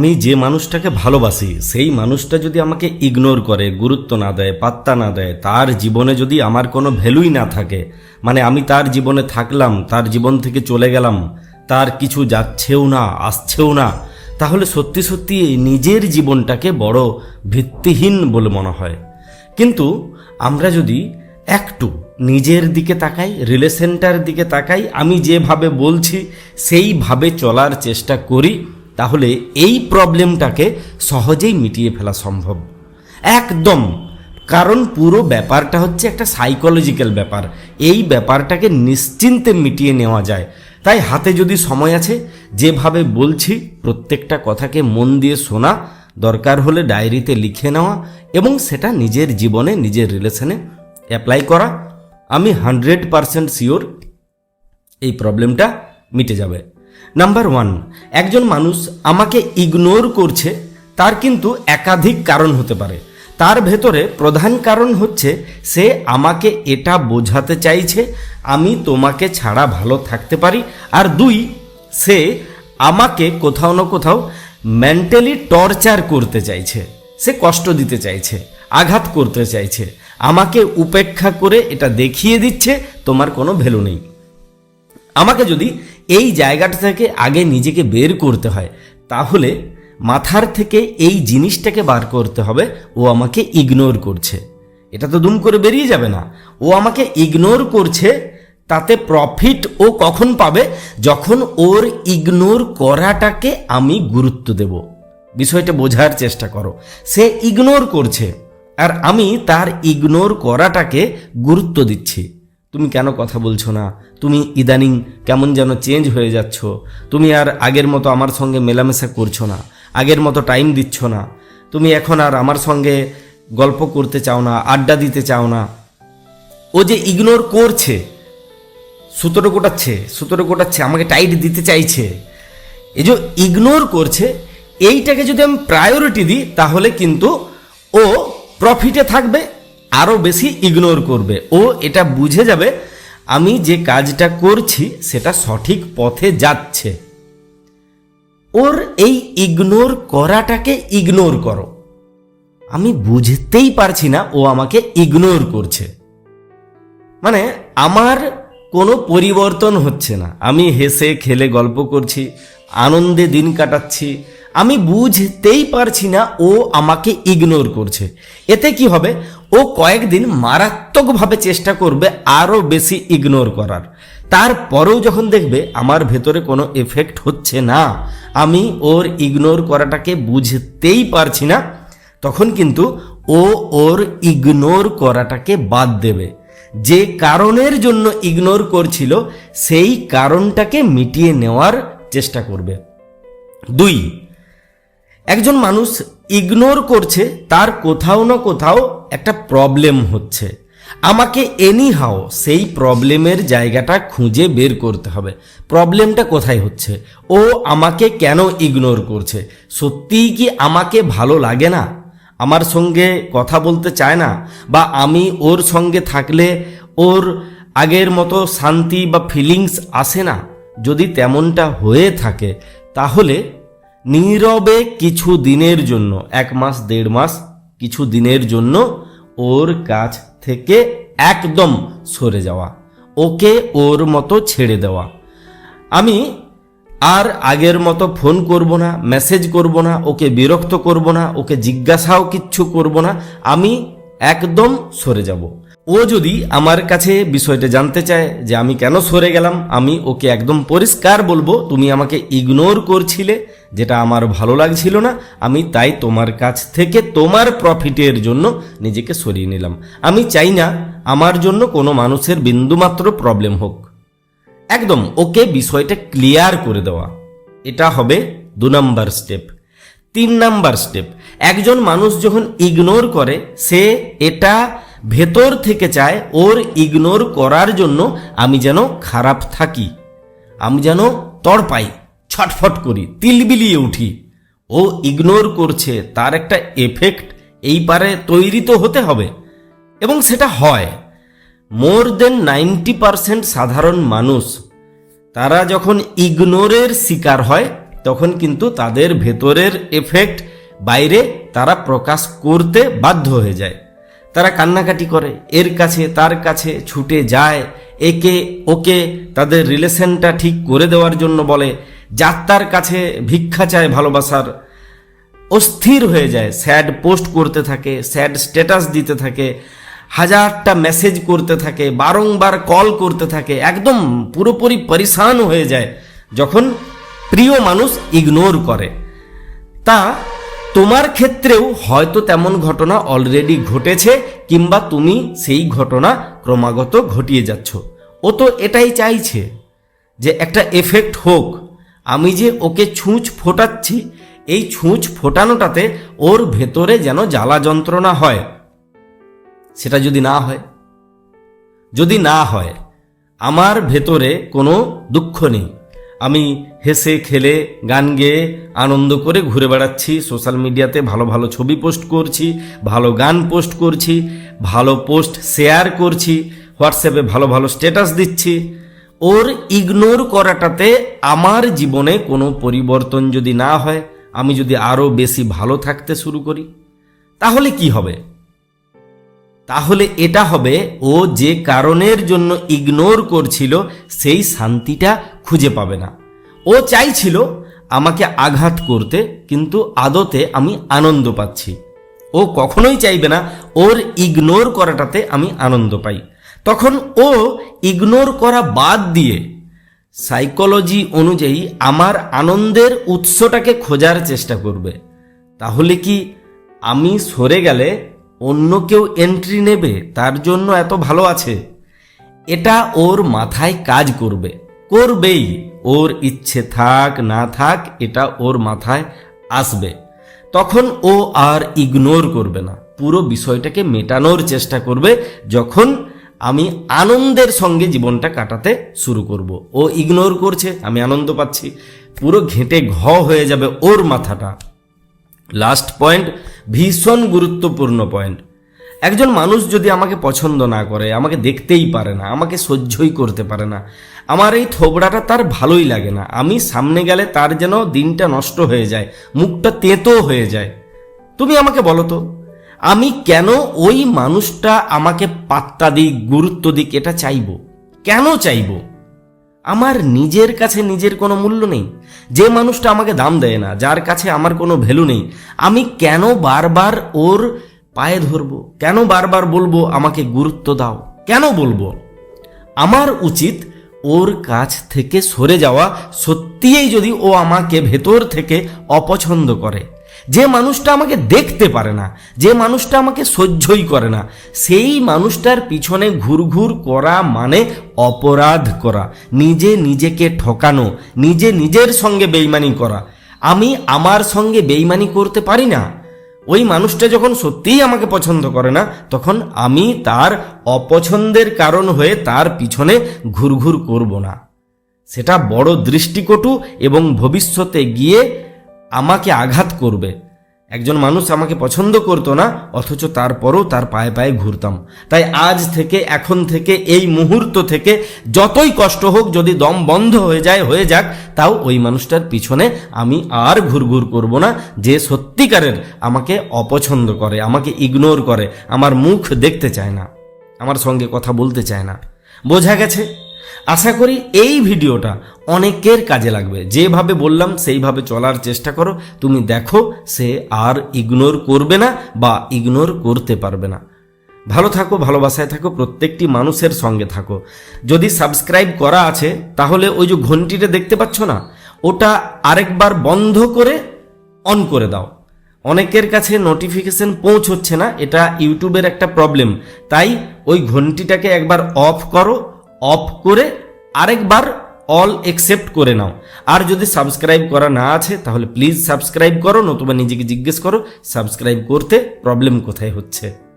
আমি যে মানুষটাকে ভালোবাসি, সেই মানুষটা যদি আমাকে ইগনোর করে, গুরুত্ব না দেয়, পাত্তা না দেয়, তার জীবনে যদি আমার কোনো ভ্যালুই না থাকে মানে আমি তার জীবনে থাকলাম, তার জীবন থেকে চলে গেলাম, তার কিছু যাচ্ছেও না, আসছেও না, তাহলে সত্যি সত্যি নিজের জীবনটাকে বড় ভিত্তিহীন বলে মনে হয়। কিন্তু আমরা যদি একটু নিজের দিকে তাকাই রিলেশনটার দিকে তাকাই, আমি যেভাবে বলছি, সেইভাবে চলার চেষ্টা করি তাহলে এই প্রবলেমটাকে সহজেই মিটিয়ে ফেলা সম্ভব। একদম। কারণ পুরো ব্যাপারটা হচ্ছে একটা সাইকোলজিক্যাল ব্যাপার। এই ব্যাপারটাকে নিশ্চিন্তে মিটিয়ে নেওয়া যায়। তাই হাতে যদি সময় আছে, যেভাবে বলছি, প্রত্যেকটা কথাকে মন দিয়ে শোনা, দরকার হলে ডায়েরিতে লিখে নেওয়া এবং সেটা নিজের জীবনে, নিজের রিলেশনে অ্যাপ্লাই করা, আমি হান্ড্রেড পারসেন্ট শিওর এই প্রবলেমটা মিটে যাবে। নাম্বার ওয়ান একজন মানুষ আমাকে ইগনোর করছে, তার কিন্তু একাধিক কারণ হতে পারে। তার ভেতরে প্রধান কারণ হচ্ছে, সে আমাকে এটা বোঝাতে চাইছে, আমি তোমাকে ছাড়া ভালো থাকতে পারি। আর দুই, সে আমাকে কোথাও না কোথাও মেন্টালি টর্চার করতে চাইছে। সে কষ্ট দিতে চাইছে, আঘাত করতে চাইছে। আমাকে উপেক্ষা করে এটা দেখিয়ে দিচ্ছে, তোমার কোনো ভ্যালু নেই। আমাকে যদি এই জায়গাটা থেকে আগে নিজেকে বের করতে হয়। তাহলে মাথার থেকে এই জিনিসটাকে বার করতে হবে, ও আমাকে ইগনোর করছে। এটা তো দুম করে বেরিয়ে যাবে না। ও আমাকে ইগনোর করছে, তাতে প্রফিট ও কখন পাবে? যখন ওর ইগনোর করাটাকে আমি গুরুত্ব দেব। বিষয়টা বোঝার চেষ্টা করো। সে ইগনোর করছে, আর আমি তার ইগনোর করাটাকে গুরুত্ব দিচ্ছি। তুমি কেন কথা বলছো না? তুমি ইদানিং কেমন যেন চেঞ্জ হয়ে যাচ্ছ। তুমি আর আগের মতো আমার সঙ্গে মেলামেশা করছ না। আগের মতো টাইম দিচ্ছ না। তুমি এখন আর আমার সঙ্গে গল্প করতে চাও না, আড্ডা দিতে চাও না। ও যে ইগনোর করছে, সুতোটা কোটাচ্ছে সুতোটা কোটাচ্ছে আমাকে টাইট দিতে চাইছে। এই যে ইগনোর করছে, এইটাকে যদি আমি প্রায়োরিটি দিই, তাহলে কিন্তু ও প্রফিটে থাকবে আরও বেশি ইগনোর করবে। ও এটা বুঝে যাবে, আমি যে কাজটা করছি সেটা সঠিক পথে যাচ্ছে। ওর এই ইগনোর করাটাকে ইগনোর করো। আমি বুঝতেই পারছি না ও আমাকে ইগনোর করছে। মানে আমার কোনো পরিবর্তন হচ্ছে না। আমি হেসে খেলে গল্প করছি, আনন্দে দিন কাটাচ্ছি, আমি বুঝতেই পারছি না ও আমাকে ইগনোর করছে। এতে কি হবে? ও কয়েকদিন মারাত্মকভাবে চেষ্টা করবে আরও বেশি ইগনোর করার। তারপরেও যখন দেখবে আমার ভেতরে কোনো এফেক্ট হচ্ছে না, আমি ওর ইগনোর করাটাকে বুঝতেই পারছি না, তখন কিন্তু ও ওর ইগনোর করাটাকে বাদ দেবে। যে কারণের জন্য ইগনোর করছিল, সেই কারণটাকে মিটিয়ে নেওয়ার চেষ্টা করবে। দুই একজন মানুষ ইগনোর করছে, তার কোথাও না কোথাও একটা প্রবলেম হচ্ছে। আমাকে এনিহাও সেই প্রবলেমের জায়গাটা খুঁজে বের করতে হবে। প্রবলেমটা কোথায় হচ্ছে? ও আমাকে কেন ইগনোর করছে? সত্যিই কি আমাকে ভালো লাগে না? আমার সঙ্গে কথা বলতে চায় না? বা আমি ওর সঙ্গে থাকলে ওর আগের মতো শান্তি বা ফিলিংস আসে না? যদি তেমনটা হয়ে থাকে, তাহলে নীরবে কিছু দিনের জন্য, এক মাস, দেড় মাস কিছু দিনের জন্য ওর কাছ থেকে একদম সরে যাওয়া, ওকে ওর মতো ছেড়ে দেওয়া। আমি আর আগের মতো ফোন করব না, মেসেজ করব না, ওকে বিরক্ত করব না, ওকে জিজ্ঞাসাও কিচ্ছু করব না, আমি একদম সরে যাব। ও যদি আমার কাছে বিষয়টা জানতে চায় যে আমি কেন সরে গেলাম, আমি ওকে একদম পরিষ্কার বলব, তুমি আমাকে ইগনোর করছিলে, যেটা আমার ভালো লাগছিল না, আমি তাই তোমার কাছ থেকে তোমার প্রফিটের জন্য নিজেকে সরিয়ে নিলাম। আমি চাই না আমার জন্য কোনো মানুষের বিন্দুমাত্র প্রবলেম হোক। একদম, ওকে বিষয়টা ক্লিয়ার করে দেওয়া। এটা হবে দু নম্বর স্টেপ তিন নাম্বার স্টেপ একজন মানুষ যখন ইগনোর করে, সে এটা ভেতর থেকে চায় ওর ইগনোর করার জন্য আমি যেন খারাপ থাকি। আমি যেন তড়পাই, ছটফট করি, তিলবিলিয়ে উঠি। ও ইগনোর করছে, তার একটা এফেক্ট এই পারে তৈরি তো হতে হবে। এবং সেটা হয়। মোর দেন নাইনটি পারসেন্ট সাধারণ মানুষ, তারা যখন ইগনোরের শিকার হয়, তখন কিন্তু তাদের ভেতরের এফেক্ট বাইরে তারা প্রকাশ করতে বাধ্য হয়ে যায়। তারা কান্নাকাটি করে, এর কাছে, তার কাছে ছুটে যায়। একে ওকে তাদের রিলেশনটা ঠিক করে দেওয়ার জন্য বলে, যাত্রার কাছে ভিক্ষা চায় ভালোবাসার। অস্থির হয়ে যায়, স্যাড পোস্ট করতে থাকে, স্যাড স্ট্যাটাস দিতে থাকে, হাজারটা মেসেজ করতে থাকে, বারংবার কল করতে থাকে, একদম পুরোপুরি পরিশান হয়ে যায়, যখন প্রিয় মানুষ ইগনোর করে। তা তোমার ক্ষেত্রেও হয়তো তেমন ঘটনা অলরেডি ঘটেছে, কিংবা তুমি সেই ঘটনা ক্রমাগত ঘটিয়ে যাচ্ছ। ও তো এটাই চাইছে যে একটা এফেক্ট হোক। আমি যে ওকে ছুঁচ ফোটাচ্ছি, এই ছুঁচ ফোটানোটাতে ওর ভেতরে যেন জ্বালা যন্ত্রণা হয়। সেটা যদি না হয়, যদি না হয়, আমার ভেতরে কোনো দুঃখ নেই। আমি হেসে খেলে, গান গেয়ে আনন্দ করে ঘুরে বেড়াচ্ছি, সোশ্যাল মিডিয়াতে ভালো ভালো ছবি পোস্ট করছি, ভালো গান পোস্ট করছি, ভালো পোস্ট শেয়ার করছি, হোয়াটসঅ্যাপে ভালো ভালো স্ট্যাটাস দিচ্ছি। ওর ইগনোর করাটাতে আমার জীবনে কোনো পরিবর্তন যদি না হয়, আমি যদি আরও বেশি ভালো থাকতে শুরু করি, তাহলে কি হবে? তাহলে এটা হবে ও যে কারণের জন্য ইগনোর করছিল, সেই শান্তিটা খুঁজে পাবে না। ও চাইছিল আমাকে আঘাত করতে, কিন্তু আদতে আমি আনন্দ পাচ্ছি। ও কখনোই চাইবে না ওর ইগনোর করাটাতে আমি আনন্দ পাই। তখন ও ইগনোর করা বাদ দিয়ে সাইকোলজি অনুযায়ী আমার আনন্দের উৎসটাকে খোঁজার চেষ্টা করবে। তাহলে কি আমি সরে গেলে অন্য কেউ এন্ট্রি নেবে, তার জন্য এত ভালো আছে। এটা ওর মাথায় কাজ করবে। করবেই, ওর ইচ্ছে থাক, না থাক, এটা ওর মাথায় আসবে। তখন ও আর ইগনোর করবে না। পুরো বিষয়টাকে মেটানোর চেষ্টা করবে যখন আমি আনন্দের সঙ্গে জীবনটা কাটাতে শুরু করব। ও ইগনোর করছে, আমি আনন্দ পাচ্ছি। পুরো ঘেঁটে ঘ হয়ে যাবে ওর মাথাটা। লাস্ট পয়েন্ট ভীষণ গুরুত্বপূর্ণ পয়েন্ট একজন মানুষ যদি আমাকে পছন্দ না করে, আমাকে দেখতেই পারে না, আমাকে সহ্যই করতে পারে না, আমার এই থোবড়াটা তার ভালোই লাগে না। আমি সামনে গেলে তার যেন দিনটা নষ্ট হয়ে যায়, মুখটা তেতো হয়ে যায়। তুমি আমাকে বলো তো, আমি কেন ওই মানুষটা আমাকে পাত্তা দিক, গুরুত্ব দিক, এটা চাইব? কেন চাইব? আমার নিজের কাছে নিজের কোনো মূল্য নেই। যে মানুষটা আমাকে দাম দেয় না, যার কাছে আমার কোনো ভ্যালু নেই, আমি কেন বারবার ওর পায়ে ধরবো? কেন বারবার বলব, আমাকে গুরুত্ব দাও কেন বলব? আমার উচিত ওর কাছ থেকে সরে যাওয়া। সত্যিই যদি ও আমাকে ভেতর থেকে অপছন্দ করে যে মানুষটা আমাকে দেখতে পারে না, যে মানুষটা আমাকে সহ্যই করে না, সেই মানুষটার পিছনে ঘুরঘুর করা মানে অপরাধ করা, নিজে নিজেকে ঠকানো, নিজে নিজের সঙ্গে বেইমানি করা। আমি আমার সঙ্গে বেইমানি করতে পারি না। ওই মানুষটা যখন সত্যিই আমাকে পছন্দ করে না, তখন আমি তার অপছন্দের কারণ হয়ে তার পিছনে ঘুরঘুর করব না। সেটা বড় দৃষ্টিকটু এবং ভবিষ্যতে গিয়ে আমাকে আঘাত করবে। একজন মানুষ আমাকে পছন্দ করতো না, অথচ তারপরও তার পায়ে পায়ে ঘুরতাম। তাই আজ থেকে, এখন থেকে, এই মুহূর্ত থেকে যতই কষ্ট হোক, যদি দম বন্ধ হয়ে যায়, হয়ে যাক, তাও ওই মানুষটার পিছনে আমি আর ঘুরঘুর করব না, যে সত্যিকারের আমাকে অপছন্দ করে, আমাকে ইগনোর করে, আমার মুখ দেখতে চায় না, আমার সঙ্গে কথা বলতে চায় না। বোঝা গেছে? আশা করি এই ভিডিওটা অনেকের কাজে লাগবে। যেভাবে বললাম, সেইভাবে চলার চেষ্টা করো। তুমি দেখো, সে আর ইগনোর করবে না বা ইগনোর করতে পারবে না। ভালো থাকো, ভালোবাসায় থাকো, প্রত্যেকটি মানুষের সঙ্গে থাকো। যদি সাবস্ক্রাইব করা আছে, তাহলে ওই যে ঘন্টিটা দেখতে পাচ্ছ না, ওটা আরেকবার বন্ধ করে অন করে দাও। অনেকের কাছে নোটিফিকেশন পৌঁছচ্ছে না, এটা ইউটিউবের একটা প্রবলেম তাই ওই ঘন্টিটাকে একবার অফ করো অফ করে আরেকবার অল একসেপ্ট করে নাও। আর যদি সাবস্ক্রাইব করা না আছে, তাহলে প্লিজ সাবস্ক্রাইব করো, নতুবা নিজেকে জিজ্ঞেস করো সাবস্ক্রাইব করতে প্রবলেম কোথায় হচ্ছে?